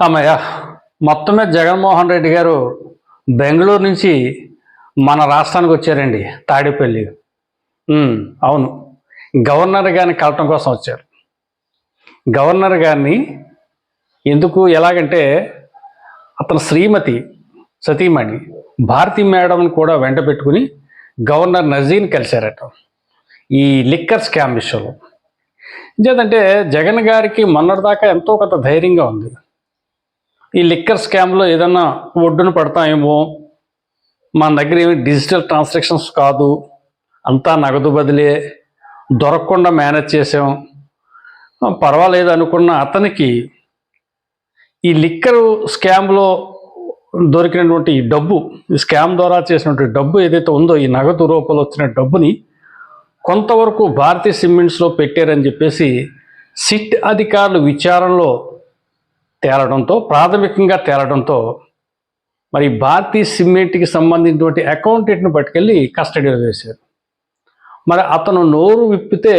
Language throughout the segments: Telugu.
అమ్మయ్య మొత్తం మీద జగన్మోహన్ రెడ్డి గారు బెంగళూరు నుంచి మన రాష్ట్రానికి వచ్చారండి తాడేపల్లి. అవును. గవర్నర్ గారిని కలటం కోసం వచ్చారు. గవర్నర్ గారిని ఎందుకు ఎలాగంటే అతను శ్రీమతి సతీమణి భారతి మేడంని కూడా వెంట పెట్టుకుని గవర్నర్ నజీన్ కలిశారట. ఈ లిక్కర్ స్కామ్ విషయంలో. ఇంకేంటంటే జగన్ గారికి మొన్నటిదాకా ఎంతో కొంత ధైర్యంగా ఉంది. ఈ లిక్కర్ స్కామ్లో ఏదన్నా ఒడ్డున పడతామేమో మన దగ్గర ఏమి డిజిటల్ ట్రాన్సాక్షన్స్ కాదు అంతా నగదు బదిలే దొరకకుండా మేనేజ్ చేసాం. పర్వాలేదు అనుకున్న అతనికి ఈ లిక్కరు స్కామ్లో దొరికినటువంటి ఈ డబ్బు ఈ స్కామ్ ద్వారా చేసినటువంటి డబ్బు ఏదైతే ఉందో ఈ నగదు రూపంలో వచ్చిన డబ్బుని కొంతవరకు భారతీయ సిమెంట్స్లో పెట్టారని చెప్పేసి సిట్ అధికారులు విచారణలో తేలడంతో ప్రాథమికంగా తేలడంతో మరి భారతీ సిమెంట్కి సంబంధించినటువంటి అకౌంటెంట్ని పట్టుకెళ్ళి కస్టడీలో వేశారు. మరి అతను నోరు విప్పితే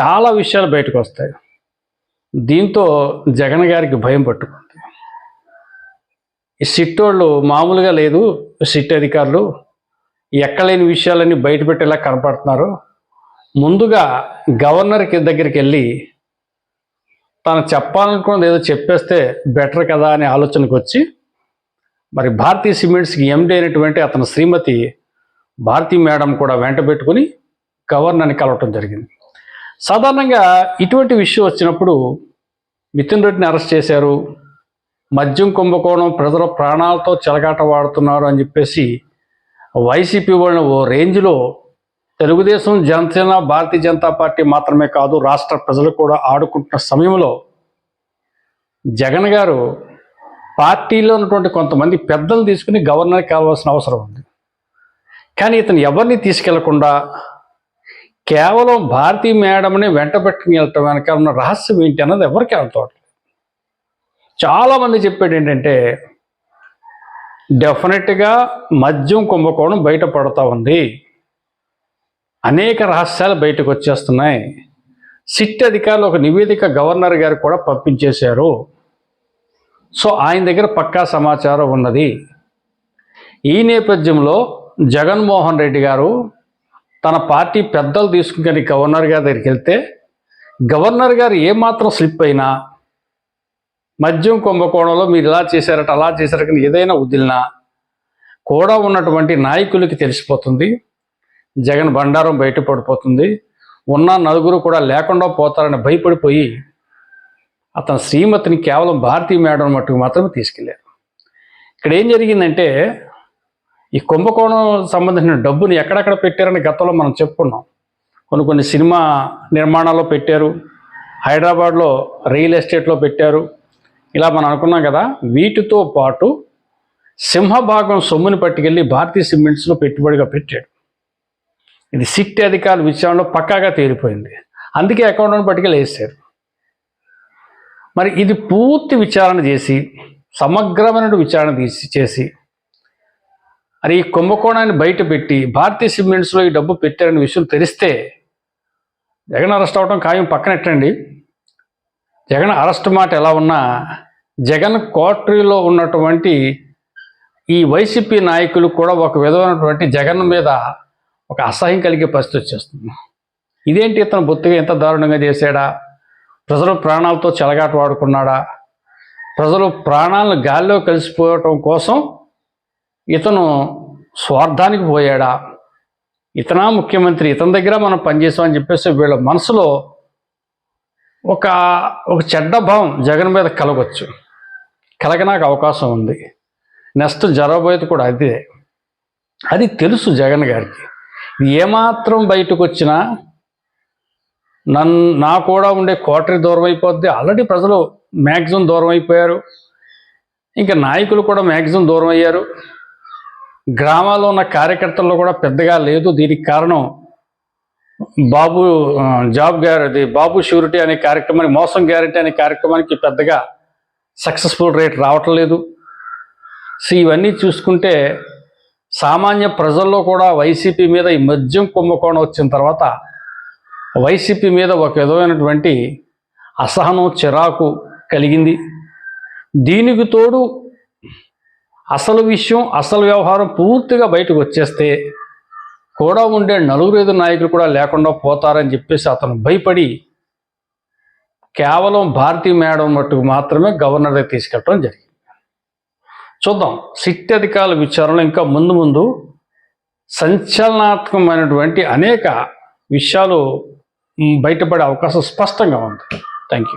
చాలా విషయాలు బయటకు వస్తాయి. దీంతో జగన్ గారికి భయం పట్టుకుంది. ఈ సిట్ వాళ్ళు మామూలుగా లేదు. సిట్ అధికారులు ఎక్కలేని విషయాలన్నీ బయటపెట్టేలా కనపడుతున్నారు. ముందుగా గవర్నర్కి దగ్గరికి వెళ్ళి తను చెప్పాలనుకున్నది ఏదో చెప్పేస్తే బెటర్ కదా అనే ఆలోచనకు వచ్చి మరి భారతీయ సిమెంట్స్కి ఎండి అయినటువంటి అతని శ్రీమతి భారతీ మేడం కూడా వెంట పెట్టుకుని గవర్నర్ని కలవటం జరిగింది. సాధారణంగా ఇటువంటి విషయం వచ్చినప్పుడు మిథున్ రెడ్డిని అరెస్ట్ చేశారు మద్యం కుంభకోణం ప్రజల ప్రాణాలతో చెలగాట వాడుతున్నారు అని చెప్పేసి వైసీపీ వాళ్ళని ఓ రేంజ్లో తెలుగుదేశం జనసేన భారతీయ జనతా పార్టీ మాత్రమే కాదు రాష్ట్ర ప్రజలు కూడా ఆడుకుంటున్న సమయంలో జగన్ గారు పార్టీలో ఉన్నటువంటి కొంతమంది పెద్దలు తీసుకుని గవర్నర్కి కావాల్సిన అవసరం ఉంది. కానీ ఇతను ఎవరిని తీసుకెళ్ళకుండా కేవలం భారతీ మేడంని వెంట పెట్టుకుని వెళ్ళటం వెనక ఉన్న రహస్యం ఏంటి అన్నది ఎవరికి అర్థం చాలామంది చెప్పాడు ఏంటంటే డెఫినెట్గా మద్యం కుంభకోణం బయటపడతా ఉంది. అనేక రహస్యాలు బయటకు వచ్చేస్తున్నాయి. సిట్ అధికారులు ఒక నివేదిక గవర్నర్ గారు కూడా పంపించేశారు. సో ఆయన దగ్గర పక్కా సమాచారం ఉన్నది. ఈ నేపథ్యంలో జగన్మోహన్ రెడ్డి గారు తన పార్టీ పెద్దలు తీసుకుని గవర్నర్ గారి దగ్గరికి వెళ్తే గవర్నర్ గారు ఏమాత్రం స్లిప్ అయినా మద్యం కుంభకోణంలో మీరు ఇలా చేశారట అలా చేశారట ఏదైనా వదిలినా కూడా ఉన్నటువంటి నాయకులకి తెలిసిపోతుంది. జగన్ బండారం బయటపడిపోతుంది ఉన్న నలుగురు కూడా లేకుండా పోతారని భయపడిపోయి అతని శ్రీమతిని కేవలం భారతీయ మేడం మట్టుకు మాత్రమే తీసుకెళ్ళారు ఇక్కడ ఏం జరిగిందంటే ఈ కుంభకోణం సంబంధించిన డబ్బుని ఎక్కడెక్కడ పెట్టారని గతంలో మనం చెప్పుకున్నాం. కొన్ని కొన్ని సినిమా నిర్మాణాల్లో పెట్టారు హైదరాబాద్లో రియల్ ఎస్టేట్లో పెట్టారు. ఇలా మనం అనుకున్నాం కదా వీటితో పాటు సింహభాగం సొమ్ముని పట్టుకెళ్ళి భారతీయ సిమెంట్స్లో పెట్టుబడిగా పెట్టాడు. ఇది సిట్ అధికారుల విచారణలో పక్కాగా తేలిపోయింది. అందుకే అకౌంట్ను పట్టుకెళ్ళి వేసారు మరి ఇది పూర్తి విచారణ చేసి సమగ్రమైన విచారణ తీసి చేసి మరి ఈ కుంభకోణాన్ని బయట పెట్టి భారతీయ సిమెంట్స్లో ఈ డబ్బు పెట్టారనే విషయం తెలిస్తే జగన్ అరెస్ట్ అవడం ఖాయం పక్కనెట్టండి. జగన్ అరెస్ట్ మాట ఎలా ఉన్నా జగన్ కోటరీలో ఉన్నటువంటి ఈ వైసీపీ నాయకులు కూడా ఒక విధమైనటువంటి జగన్ మీద ఒక అసహ్యం కలిగే పరిస్థితి వచ్చేస్తుంది. ఇదేంటి ఇతను బొత్తిగా ఎంత దారుణంగా చేశాడా? ప్రజలు ప్రాణాలతో చెలగాట వాడుకున్నాడా? ప్రజలు ప్రాణాలను గాల్లో కలిసిపోవటం కోసం ఇతను స్వార్థానికి పోయాడా? ఇతనా ముఖ్యమంత్రి? ఇతని దగ్గర మనం పనిచేసామని చెప్పేసి వీళ్ళ మనసులో ఒక ఒక చెడ్డ భావం జగన్ మీద కలగొచ్చు. కలగనాకు అవకాశం ఉంది. నెక్స్ట్ జరగబోయేది కూడా అదే. అది తెలుసు జగన్ గారికి. ఏమాత్రం బయటకు వచ్చినా నన్ను నా కూడా ఉండే కోటరీ దూరం అయిపోద్ది ఆల్రెడీ ప్రజలు మ్యాక్సిమం దూరం అయిపోయారు ఇంకా నాయకులు కూడా మ్యాక్సిమం దూరం అయ్యారు గ్రామాల్లో ఉన్న కార్యకర్తల్లో కూడా పెద్దగా లేదు. దీనికి కారణం Babu job guarantee Babu surety అనే కార్యక్రమానికి మోసం గ్యారెంటీ అనే కార్యక్రమానికి పెద్దగా సక్సెస్ఫుల్ రేట్ రావటం లేదు సో ఇవన్నీ చూసుకుంటే సామాన్య ప్రజల్లో కూడా వైసీపీ మీద ఈ మద్యం కుంభకోణం వచ్చిన తర్వాత వైసీపీ మీద ఒక విధమైనటువంటి అసహనం చిరాకు కలిగింది. దీనికి తోడు అసలు విషయం అసలు వ్యవహారం పూర్తిగా బయటకు వచ్చేస్తే కూడా ఉండే నలుగురు ఐదు నాయకులు కూడా లేకుండా పోతారని చెప్పేసి అతను భయపడి కేవలం భారతీ మేడం మట్టుకు మాత్రమే గవర్నర్ తీసుకెళ్ళడం జరిగింది. చూద్దాం. సిట్ అధికారుల విచారణలో ఇంకా ముందు ముందు సంచలనాత్మకమైనటువంటి అనేక విషయాలు బయటపడే అవకాశం స్పష్టంగా ఉంది. Thank you